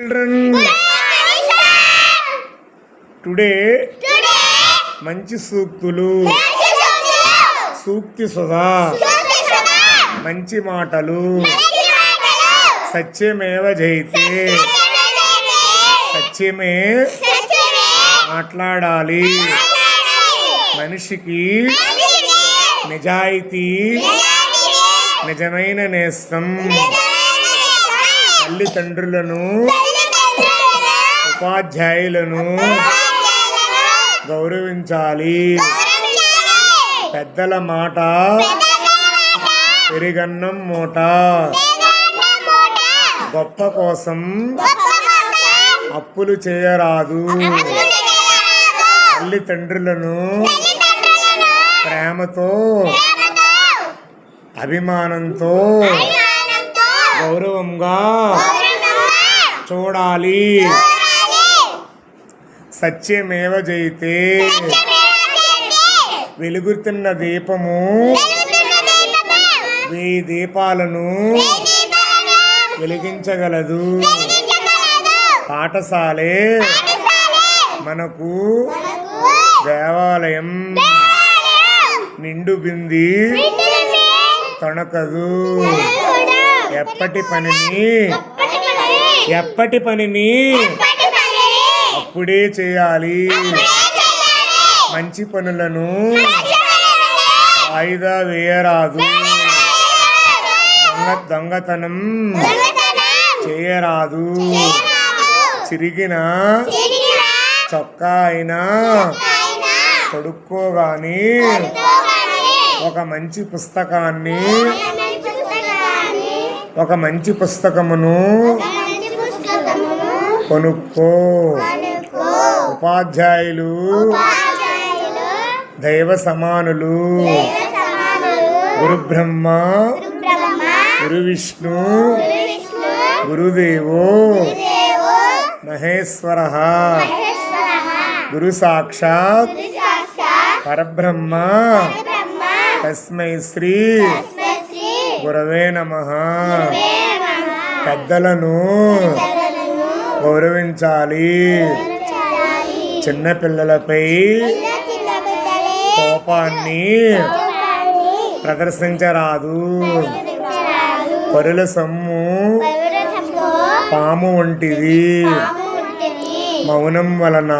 Children today మంచి సూక్తులు. సూక్తి సుధా మంచి మాటలు. సత్యమేవ జయితే సత్యమే మాట్లాడాలి. మనిషికి నిజాయితీ నిజమైన నేస్తం. తల్లిదండ్రులను ఉపాధ్యాయులను గౌరవించాలి. పెద్దల మాట పెరిగన్నం మూట. గొప్ప కోసం అప్పులు చేయరాదు. తల్లిదండ్రులను ప్రేమతో అభిమానంతో గౌరవంగా చూడాలి. సత్యమేవ జయితే. వెలుగుతున్న దీపము. వెయ్యి దీపాలను వెలిగించగలదు. పాఠశాలే మనకు దేవాలయం నిండు బింది తొణకదు ఎప్పటి పనిని? ఎప్పటి పనిని? అప్పుడే చేయాలి. మంచి పనులను వాయిదా వేయరాదు. దొంగ దొంగతనం చేయరాదు. చిరిగిన చొక్కా అయినా తొడుక్కోగాని ఒక మంచి పుస్తకాన్ని ఒక మంచి పుస్తకమును కొనుక్కో. ఉపాధ్యాయులు దైవ సమానులు గురు బ్రహ్మ గురు విష్ణు గురుదేవో మహేశ్వర గురు సాక్షాత్ పరబ్రహ్మ తస్మై శ్రీ గురవే నమ. పెద్దలను గౌరవించాలి. చిన్నపిల్లలపై కోపాన్ని ప్రదర్శించరాదు. పరుల సొమ్ము పాము వంటిది. మౌనం వలన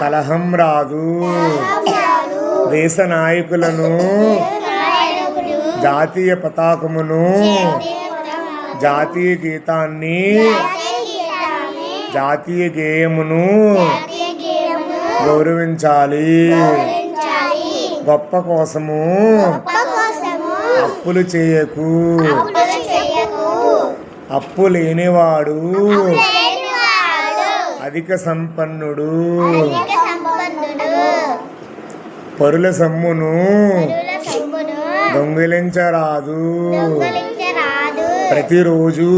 కలహం రాదు. దేశ నాయకులను జాతీయ పతాకమును జాతీయ గీతాన్ని జాతీయ గేయమును గౌరవించాలి. గొప్ప కోసము అప్పులు చేయకు. అప్పు లేనివాడు అధిక సంపన్నుడు. పరుల సమ్మును దొంగిలించరాదు. ప్రతిరోజు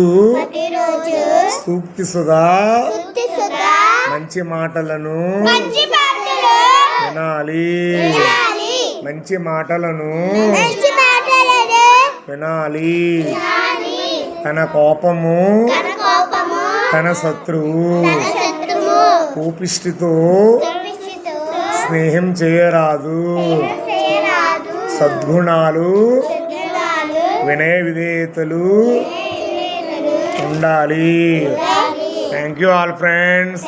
సూక్తి సుధా మంచి మాటలను వినాలి. మంచి మాటలను వినాలి. తన కోపము తన శత్రువు కూపిష్టితో స్నేహం చేయరాదు. సద్గుణాలు వినయ విధేయతలు ఉండాలి. Thank you all friends.